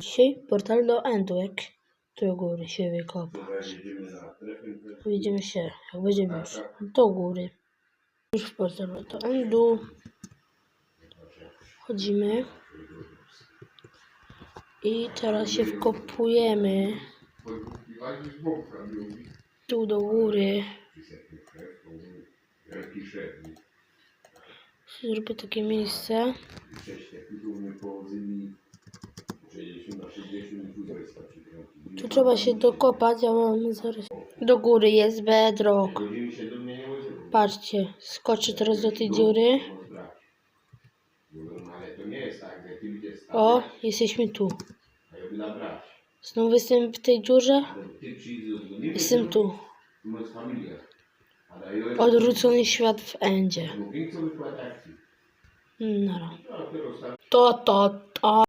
Dzisiaj portal do Endu, jak do góry się wykopać. Widzimy się, jak będziemy już do góry. Już w portalu do Endu. Chodzimy. I teraz się wkopujemy tu do góry. Zrobię takie miejsce. Tu trzeba się dokopać, ja mam zaraz. Do góry jest bedrock. Patrzcie, skoczę teraz do tej dziury. O, jesteśmy tu. Znowu jestem w tej dziurze. Jestem tu. Odwrócony świat w endzie. Nara. To, to, to.